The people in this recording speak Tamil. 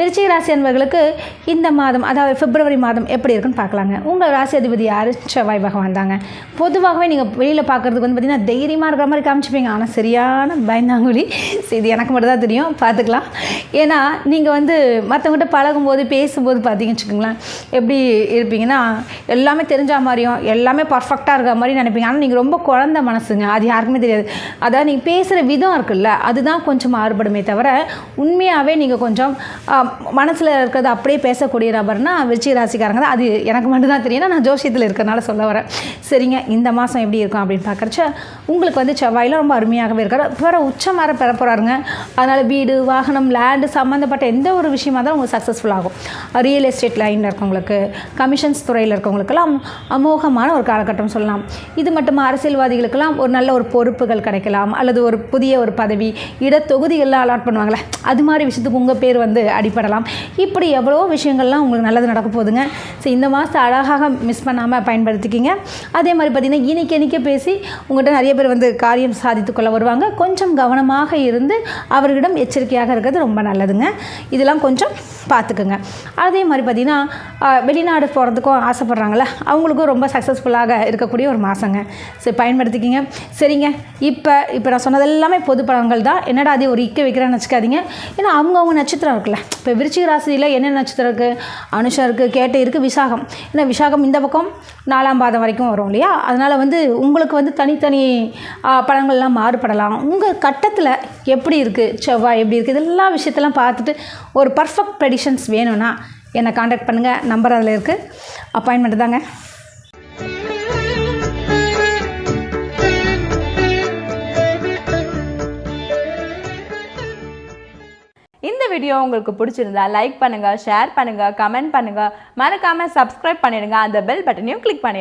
மிருச்சிக ராசி அன்பர்களுக்கு இந்த மாதம் அதாவது பிப்ரவரி மாதம் எப்படி இருக்குன்னு பார்க்கலாங்க. உங்கள் ராசி அதிபதி யார்? செவ்வாய் பகவான் தாங்க. பொதுவாகவே நீங்கள் வெளியில் பார்க்குறதுக்கு வந்து பார்த்திங்கன்னா தைரியமாக இருக்கிற மாதிரி காமிச்சிப்பீங்க. ஆனால் சரியான பயந்தாங்குழி சரி, இது எனக்கு மட்டும் தான் தெரியும். பார்த்துக்கலாம். ஏன்னா நீங்கள் வந்து மற்றவங்ககிட்ட பழகும்போது பேசும்போது பார்த்தீங்கன்னு வச்சுக்கோங்களேன் எப்படி இருப்பீங்கன்னா எல்லாமே தெரிஞ்ச மாதிரியும் எல்லாமே பர்ஃபெக்டாக இருக்கிற மாதிரி நினைப்பீங்க. ஆனால் நீங்கள் ரொம்ப குழந்த மனசுங்க. அது யாருக்குமே தெரியாது. அதாவது நீங்கள் பேசுகிற விதம் இருக்குல்ல அதுதான் கொஞ்சம் மாறுபடுமே தவிர உண்மையாகவே நீங்கள் கொஞ்சம் மனசில் இருக்கிறது அப்படியே பேசக்கூடிய நபர்னா விருச்சிக ராசிக்காரங்க தான். அது எனக்கு மட்டும்தான் தெரியும். நான் ஜோசியத்தில் இருக்கிறனால சொல்ல வரேன். சரிங்க இந்த மாதம் எப்படி இருக்கும் அப்படின்னு பார்க்குறச்ச உங்களுக்கு வந்து செவ்வாயில் ரொம்ப அருமையாகவே இருக்கார். வேறு உச்சம் வர பெற போகிறாருங்க அதனால் வீடு வாகனம் லேண்டு சம்மந்தப்பட்ட எந்த ஒரு விஷயமா தான் உங்களுக்கு சக்ஸஸ்ஃபுல் ஆகும். ரியல் எஸ்டேட் லைனில் இருக்கவங்களுக்கு கமிஷன்ஸ் துறையில் இருக்கவங்களுக்கெல்லாம் அமோகமான ஒரு காலகட்டம் சொல்லலாம். இது மட்டும் அரசியல்வாதிகளுக்கெல்லாம் ஒரு நல்ல ஒரு பொறுப்புகள் கிடைக்கலாம். அல்லது ஒரு புதிய ஒரு பதவி இடத்தொகுதிகள்லாம் அலாட் பண்ணுவாங்களே. அது மாதிரி விஷயத்துக்கு உங்கள் பேர் வந்து அடிப்படலாம் இப்படி எவ்வளோ விஷயங்கள்லாம் உங்களுக்கு நல்லது நடக்க போகுதுங்க. ஸோ இந்த மாதத்தை அழகாக மிஸ் பண்ணாமல் பயன்படுத்திக்கிங்க. அதே மாதிரி பார்த்திங்கன்னா இன்னைக்கு இன்றைக்கி பேசி உங்கள்கிட்ட நிறைய பேர் வந்து காரியம் சாதித்து கொள்ள வருவாங்க. கொஞ்சம் கவனமாக இருந்து அவர்களிடம் எச்சரிக்கையாக இருக்கிறது ரொம்ப நல்லதுங்க. இதெல்லாம் கொஞ்சம் பார்த்துக்குங்க. அதே மாதிரி பார்த்திங்கன்னா வெளிநாடு போகிறதுக்கும் ஆசைப்பட்றாங்கல்ல அவங்களுக்கும் ரொம்ப சக்ஸஸ்ஃபுல்லாக இருக்கக்கூடிய ஒரு மாதங்க சரி பயன்படுத்திக்கிங்க. சரிங்க இப்போ இப்போ நான் சொன்னது எல்லாமே பொது பலன்கள் தான். என்னடா அது ஒரு இக்க வைக்கிறேன்னு வச்சுக்காதீங்க ஏன்னா அவங்கவுங்க நட்சத்திரம் இருக்குல்ல. இப்போ விருச்சிக ராசியில் என்ன நட்சத்திரம் இருக்குது அனுஷம் இருக்குது கேட்டை இருக்குது விசாகம். ஏன்னா விசாகம் இந்த பக்கம் நாலாம் பாதம் வரைக்கும் வரும் இல்லையா? அதனால் வந்து உங்களுக்கு வந்து தனித்தனி படங்கள்லாம் மாறுபடலாம். உங்கள் கட்டத்தில் எப்படி இருக்குது செவ்வாய் எப்படி இருக்குது இதெல்லாம் விஷயத்தெல்லாம் பார்த்துட்டு ஒரு பர்ஃபெக்ட் ப்ரெடிஷன்ஸ் வேணும்னா என்னை காண்டாக்ட் பண்ணுங்கள் நம்பர் அதில் இருக்குது அப்பாயின்மெண்ட் தாங்க. இந்த வீடியோ உங்களுக்கு பிடிச்சிருந்தா லைக் பண்ணுங்க ஷேர் பண்ணுங்க கமெண்ட் பண்ணுங்க. மறக்காம சப்ஸ்கிரைப் பண்ணிடுங்க. அந்த பெல் பட்டனையும் கிளிக் பண்ணிடுங்க.